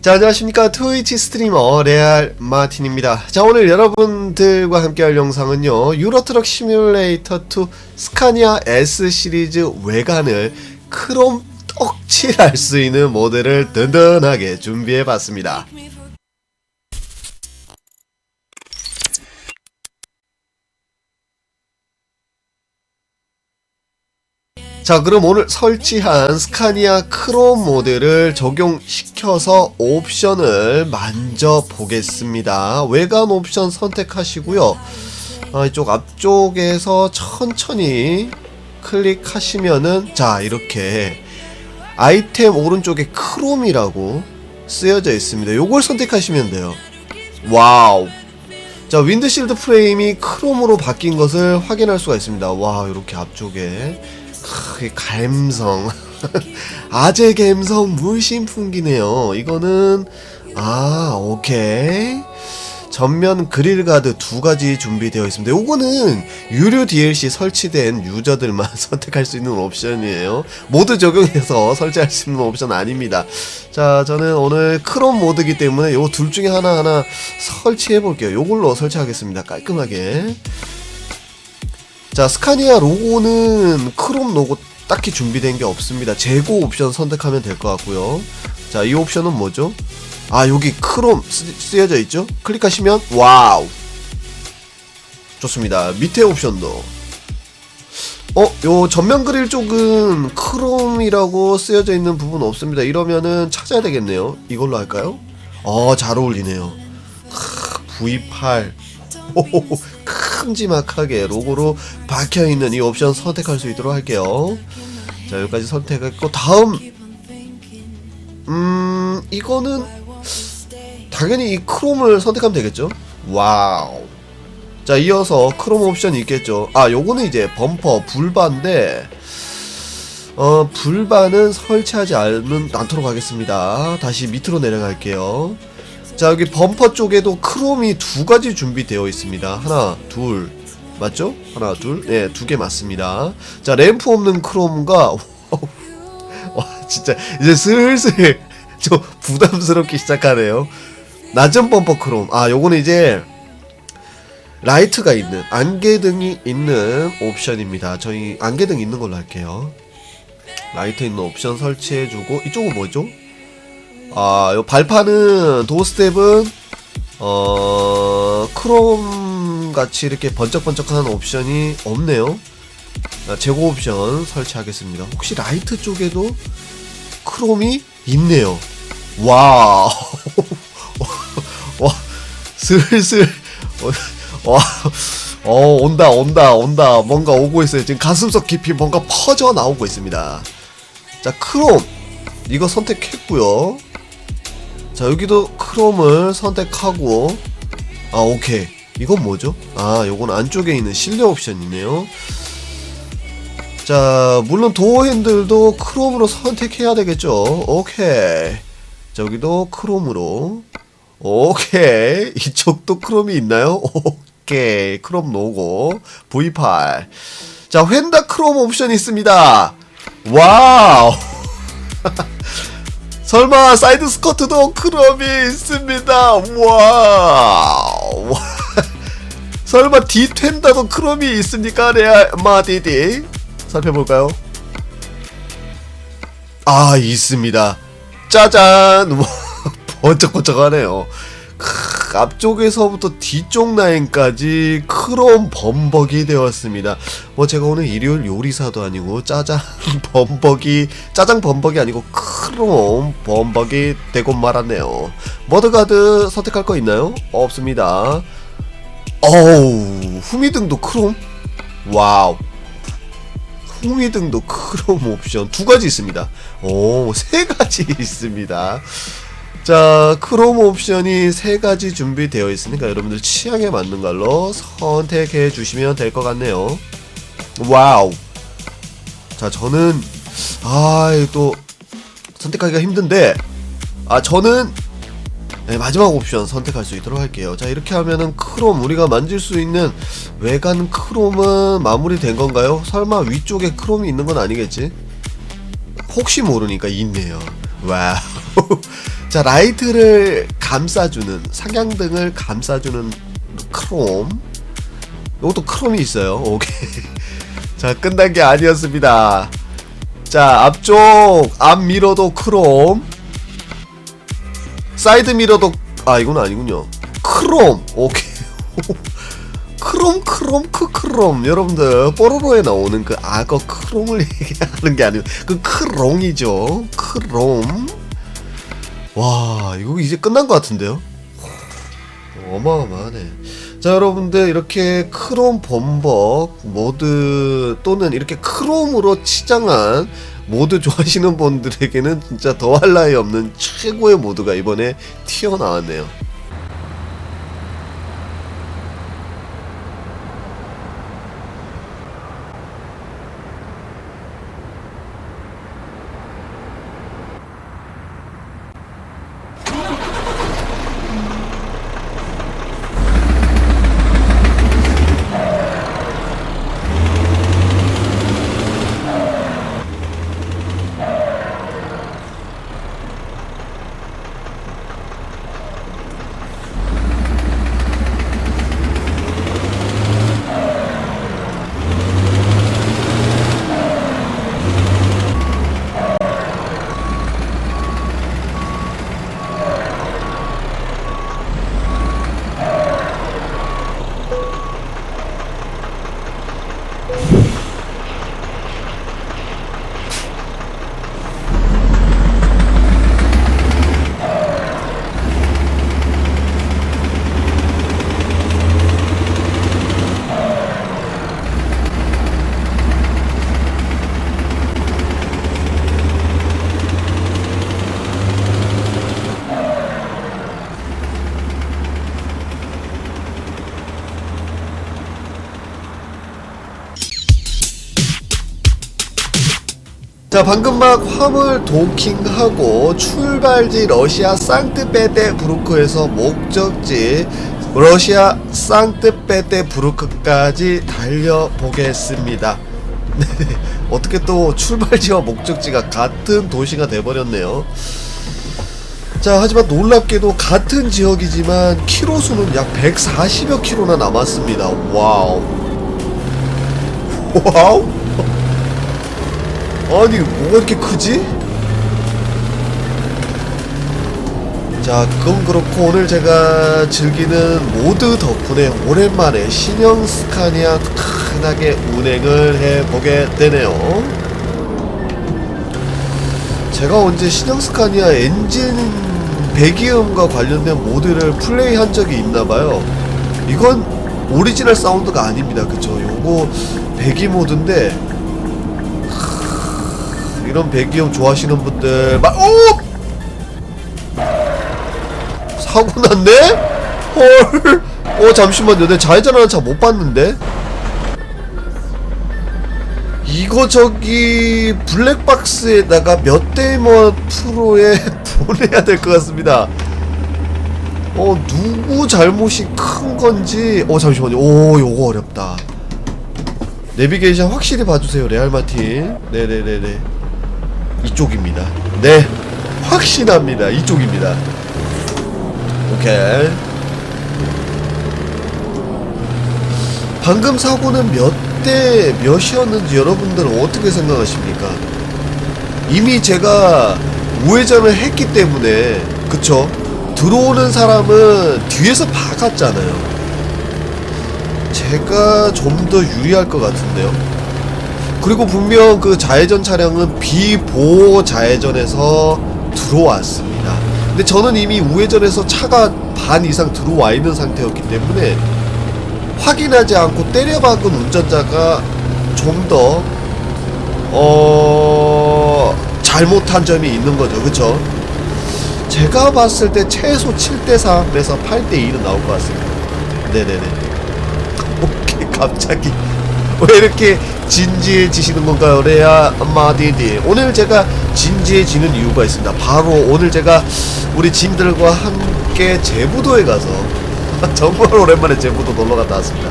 자 안녕하십니까. 트위치 스트리머 레알 마틴입니다. 자 오늘 여러분들과 함께 할 영상은요 유로트럭 시뮬레이터 2 스카니아 S 시리즈 외관을 크롬 떡칠할 수 있는 모델을 든든하게 준비해 봤습니다 자 그럼 오늘 설치한 스카니아 크롬 모델을 적용시켜서 옵션을 만져 보겠습니다. 외관 옵션 선택하시고요. 아, 이쪽 앞쪽에서 천천히 클릭하시면은 자 이렇게 아이템 오른쪽에 크롬이라고 쓰여져 있습니다. 요걸 선택하시면 돼요. 와우. 자 윈드실드 프레임이 크롬으로 바뀐 것을 확인할 수가 있습니다. 와 이렇게 앞쪽에 크, 감성 아재 감성 물씬 풍기네요 이거는 아 오케이 전면 그릴 가드 두 가지 준비되어 있습니다. 요거는 유료 DLC 설치된 유저들만 선택할 수 있는 옵션이에요. 모두 적용해서 설치할 수 있는 옵션 아닙니다. 자, 저는 오늘 크롬 모드기 때문에 요둘 중에 하나 하나 설치해 볼게요. 요걸로 설치하겠습니다. 깔끔하게. 자, 스카니아 로고는 크롬 로고 딱히 준비된 게 없습니다. 재고 옵션 선택하면 될 것 같고요. 자, 이 옵션은 뭐죠? 아, 여기 크롬 쓰, 쓰여져 있죠? 클릭하시면 와우. 좋습니다. 밑에 옵션도 어, 요 전면 그릴 쪽은 크롬이라고 쓰여져 있는 부분 없습니다. 이러면은 찾아야 되겠네요. 이걸로 할까요? 어, 잘 어울리네요. 크, V8 오호호, 큼지막하게 로고로 박혀 있는 이 옵션 선택할 수 있도록 할게요. 자, 여기까지 선택했고 다음 음, 이거는 당연히 이 크롬을 선택하면 되겠죠? 와우. 자, 이어서 크롬 옵션이 있겠죠. 아, 요거는 이제 범퍼 불바인데 어, 불바는 설치하지 않는, 않도록 하겠습니다. 다시 밑으로 내려갈게요. 자, 여기 범퍼 쪽에도 크롬이 두 가지 준비되어 있습니다. 하나, 둘. 맞죠? 하나, 둘. 네, 두 개 맞습니다. 자, 램프 없는 크롬과 와, 진짜 이제 슬슬 좀 부담스럽게 시작하네요. 낮은 범퍼 크롬. 아, 요거는 이제 라이트가 있는 안개등이 있는 옵션입니다. 저희 안개등 있는 걸로 할게요. 라이트 있는 옵션 설치해주고 이쪽은 뭐죠? 아, 요 발판은 도스텝은 어 크롬 같이 이렇게 번쩍번쩍하는 옵션이 없네요. 아, 재고 옵션 설치하겠습니다. 혹시 라이트 쪽에도 크롬이 있네요. 와, 와, 슬슬 와, 어 온다 온다 온다 뭔가 오고 있어요. 지금 가슴속 깊이 뭔가 퍼져 나오고 있습니다. 자 크롬 이거 선택했고요. 자 여기도 크롬을 선택하고 아 오케이 이건 뭐죠? 아 요건 안쪽에 있는 실내 옵션이네요. 자 물론 도어 핸들도 크롬으로 선택해야 되겠죠. 오케이. 자 여기도 크롬으로 오케이 이쪽도 크롬이 있나요? 오케이 크롬 로고 V8 자 휀다 크롬 옵션 있습니다 와우 설마 사이드 스커트도 크롬이 있습니다. 와우. 설마 뒤텐다도 크롬이 있습니까 레알 마디디? 살펴볼까요? 아 있습니다. 짜잔. 번쩍번쩍하네요. 크, 앞쪽에서부터 뒤쪽 라인까지 크롬 범벅이 되었습니다. 뭐 제가 오늘 일요일 요리사도 아니고 짜장 범벅이 짜장 범벅이 아니고 크롬 범벅이 되고 말았네요. 머드가드 선택할 거 있나요? 없습니다. 어우 후미등도 크롬? 와우. 후미등도 크롬 옵션 두 가지 있습니다. 오, 세 가지 있습니다. 자, 크롬 옵션이 세 가지 준비되어 있으니까 여러분들 취향에 맞는 걸로 선택해 주시면 될 것 같네요. 와우. 자, 저는 아, 또 선택하기가 힘든데 아, 저는 네, 마지막 옵션 선택할 수 있도록 할게요. 자, 이렇게 하면은 크롬 우리가 만질 수 있는 외관 크롬은 마무리된 건가요? 설마 위쪽에 크롬이 있는 건 아니겠지? 혹시 모르니까 있네요. 와우. 자 라이트를 감싸주는 상향등을 감싸주는 크롬. 이것도 크롬이 있어요. 오케이. 자 끝난 게 아니었습니다. 자 앞쪽 앞 미러도 크롬. 사이드 미러도 아 이건 아니군요. 크롬. 오케이. 크롬 크롬 크크롬. 여러분들 뽀로로에 나오는 그 악어 크롬을 얘기하는 게 아니고 그 크롱이죠. 크롬 와 이거 이제 끝난 것 같은데요? 어마어마하네. 자 여러분들 이렇게 크롬 범벅 모드 또는 이렇게 크롬으로 치장한 모드 좋아하시는 분들에게는 진짜 더할 나위 없는 최고의 모드가 이번에 튀어나왔네요 자 방금 막 화물 도킹하고 출발지 러시아 상트페테부르크에서 목적지 러시아 상트페테부르크까지 달려보겠습니다. 네, 어떻게 또 출발지와 목적지가 같은 도시가 돼버렸네요. 자 하지만 놀랍게도 같은 지역이지만 키로수는 약 140여 킬로나 남았습니다. 와우. 와우. 아니 뭐가 이렇게 크지? 자 그건 그렇고 오늘 제가 즐기는 모드 덕분에 오랜만에 신형 스카니아 크하게 운행을 해보게 되네요. 제가 언제 신형 스카니아 엔진 배기음과 관련된 모드를 플레이한 적이 있나봐요. 이건 오리지널 사운드가 아닙니다. 그쵸? 요거 배기 모드인데 이런 배기음 좋아하시는 분들 막 오! 사고 났네? 헐. 어 잠시만요. 내 좌회전하는 차 못 봤는데. 이거 저기 블랙박스에다가 몇 대몇 프로에 보내야 될 것 같습니다. 어 누구 잘못이 큰 건지 어 잠시만요. 오 요거 어렵다. 내비게이션 확실히 봐주세요 레알 마틴. 네네네네. 이쪽입니다. 네, 확신합니다. 이쪽입니다. 오케이. 방금 사고는 몇 대 몇이었는지 여러분들은 어떻게 생각하십니까? 이미 제가 우회전을 했기 때문에 그쵸? 들어오는 사람은 뒤에서 박았잖아요. 제가 좀 더 유리할 것 같은데요. 그리고 분명 그 좌회전 차량은 비보호 좌회전에서 들어왔습니다. 근데 저는 이미 우회전에서 차가 반 이상 들어와 있는 상태였기 때문에 확인하지 않고 때려박은 운전자가 좀 더, 어, 잘못한 점이 있는 거죠. 그쵸? 제가 봤을 때 최소 7대3에서 8대2는 나올 것 같습니다. 네네네. 오케이, 갑자기. 왜 이렇게 진지해지시는 건가요, 레아 마디디? 오늘 제가 진지해지는 이유가 있습니다. 바로 오늘 제가 우리 짐들과 함께 제부도에 가서 정말 오랜만에 제부도 놀러 갔다 왔습니다.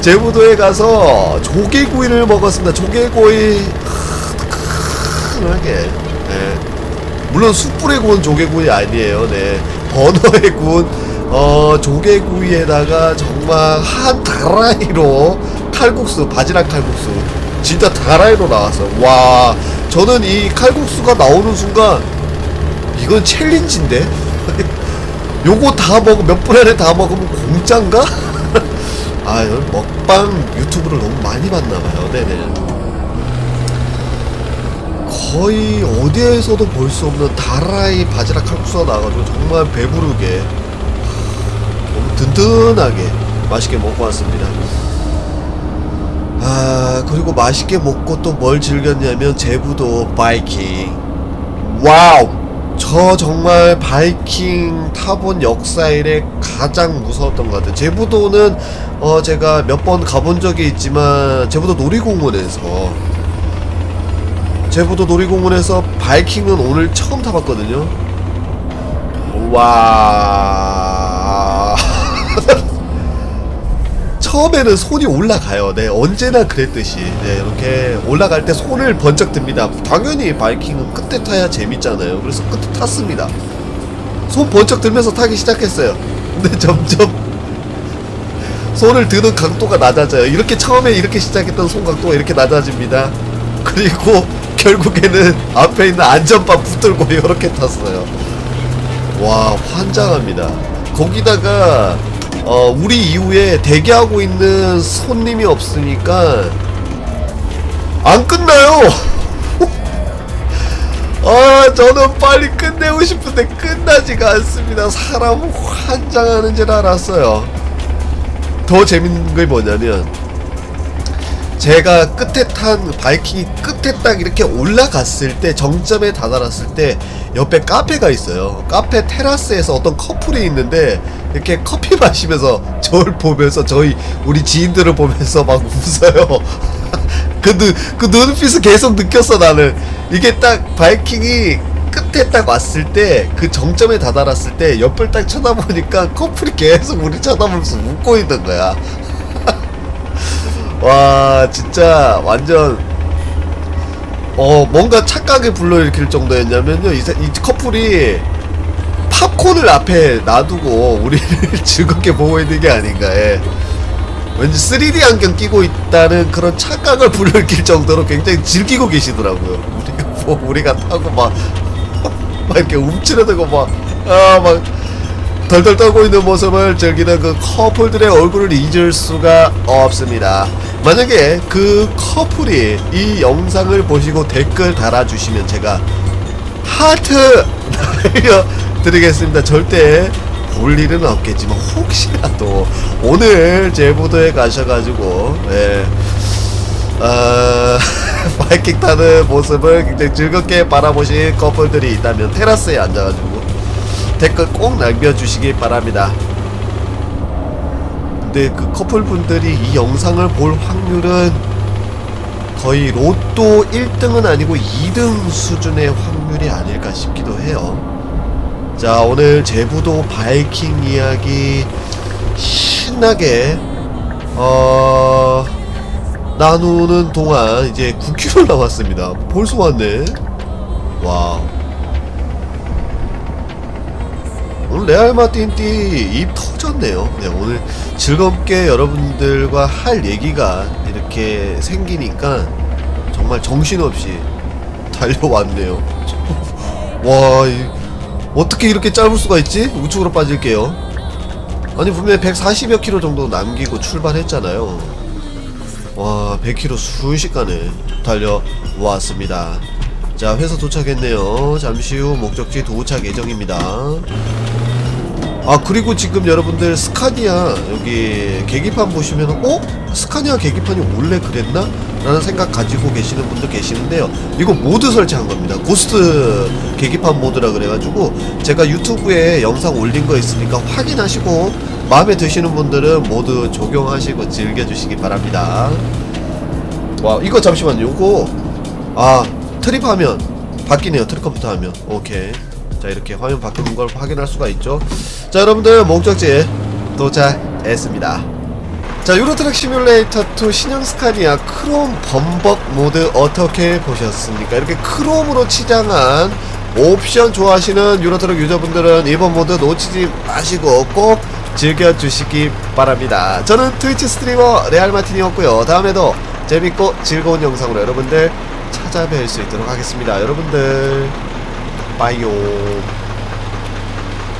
제부도에 가서 조개구이를 먹었습니다. 조개구이 크게 네. 물론 숯불에 구운 조개구이 아니에요. 네. 버너에 구운 어, 조개구이에다가 정말 한 다라이로 칼국수, 바지락 칼국수. 진짜 다라이로 나왔어요. 와, 저는 이 칼국수가 나오는 순간 이건 챌린지인데? 요거 다 먹어 몇 분 안에 다 먹으면 공짜인가? 아, 이건 먹방 유튜브를 너무 많이 봤나봐요. 네네. 거의 어디에서도 볼 수 없는 다라이 바지락 칼국수가 나와가지고 정말 배부르게 너무 든든하게 맛있게 먹고 왔습니다. 아 그리고 맛있게 먹고 또 뭘 즐겼냐면 제부도 바이킹. 와우! 저 정말 바이킹 타본 역사 이래 가장 무서웠던 것 같아요. 제부도는 어 제가 몇 번 가본 적이 있지만 제부도 놀이공원에서 제부도 놀이공원에서 바이킹은 오늘 처음 타봤거든요. 와 처음에는 손이 올라가요. 네, 언제나 그랬듯이. 네, 이렇게 올라갈 때 손을 번쩍 듭니다. 당연히 바이킹은 끝에 타야 재밌잖아요. 그래서 끝에 탔습니다. 손 번쩍 들면서 타기 시작했어요. 근데 점점 손을 드는 각도가 낮아져요. 이렇게 처음에 이렇게 시작했던 손 각도가 이렇게 낮아집니다. 그리고 결국에는 앞에 있는 안전바 붙들고 이렇게 탔어요. 와, 환장합니다. 거기다가 어, 우리 이후에 대기하고 있는 손님이 없으니까 안 끝나요. 아, 저는 빨리 끝내고 싶은데 끝나지가 않습니다. 사람 환장하는 줄 알았어요. 더 재밌는 게 뭐냐면 제가 끝에 탄 바이킹이 끝에 딱 이렇게 올라갔을 때 정점에 다다랐을 때 옆에 카페가 있어요. 카페 테라스에서 어떤 커플이 있는데 이렇게 커피 마시면서 저를 보면서 저희 우리 지인들을 보면서 막 웃어요. 그, 눈, 그 눈빛을 계속 느꼈어 나는 이게 딱 바이킹이 끝에 딱 왔을 때 그 정점에 다다랐을 때 옆을 딱 쳐다보니까 커플이 계속 우리 쳐다보면서 웃고 있는 거야. 와 진짜 완전 어 뭔가 착각을 불러일으킬 정도였냐면요 이, 사- 이 커플이 팝콘을 앞에 놔두고 우리를 즐겁게 보고 있는 게 아닌가 예. 왠지 3D 안경 끼고 있다는 그런 착각을 불러일으킬 정도로 굉장히 즐기고 계시더라고요 우리가 뭐 우리가 타고 막, 막 이렇게 움츠러들고 막 아막 덜덜 떨고 있는 모습을 즐기는 그 커플들의 얼굴을 잊을 수가 없습니다. 만약에 그 커플이 이 영상을 보시고 댓글 달아주시면 제가 하트 날려드리겠습니다. 절대 볼 일은 없겠지만 혹시라도 오늘 제부도에 가셔가지고 예, 아, 바이킹 타는 모습을 굉장히 즐겁게 바라보신 커플들이 있다면 테라스에 앉아가지고 댓글 꼭 남겨주시기 바랍니다. 근데 그 커플분들이 이 영상을 볼 확률은 거의 로또 1등은 아니고 2등 수준의 확률이 아닐까 싶기도 해요. 자, 오늘 제부도 바이킹 이야기 신나게 어 나누는 동안 이제 9km 남았습니다. 벌써 왔네. 와. 오늘 레알 마틴띠 입 터졌네요. 네, 오늘 즐겁게 여러분들과 할 얘기가 이렇게 생기니까 정말 정신없이 달려왔네요. 와, 이, 어떻게 이렇게 짧을 수가 있지? 우측으로 빠질게요. 아니, 분명히 140여 킬로 정도 남기고 출발했잖아요. 와, 100킬로 순식간에 달려왔습니다. 자, 회사 도착했네요. 잠시 후 목적지 도착 예정입니다. 아 그리고 지금 여러분들 스카니아 여기 계기판 보시면 어? 스카니아 계기판이 원래 그랬나? 라는 생각 가지고 계시는 분도 계시는데요. 이거 모드 설치한 겁니다. 고스트 계기판 모드라 그래가지고 제가 유튜브에 영상 올린 거 있으니까 확인하시고 마음에 드시는 분들은 모두 적용하시고 즐겨주시기 바랍니다. 와 이거 잠시만요. 이거 아 트립 화면. 바뀌네요. 트립 컴퓨터 화면. 오케이 자 이렇게 화면 바뀌는 걸 확인할 수가 있죠 자 여러분들 목적지에 도착했습니다 자 유로트랙 시뮬레이터 2 신형 스카니아 크롬 범벅 모드 어떻게 보셨습니까 이렇게 크롬으로 치장한 옵션 좋아하시는 유로트럭 유저분들은 이번 모드 놓치지 마시고 꼭 즐겨주시기 바랍니다. 저는 트위치 스트리머 레알마틴이었고요. 다음에도 재밌고 즐거운 영상으로 여러분들 찾아뵐 수 있도록 하겠습니다. 여러분들 빠이요.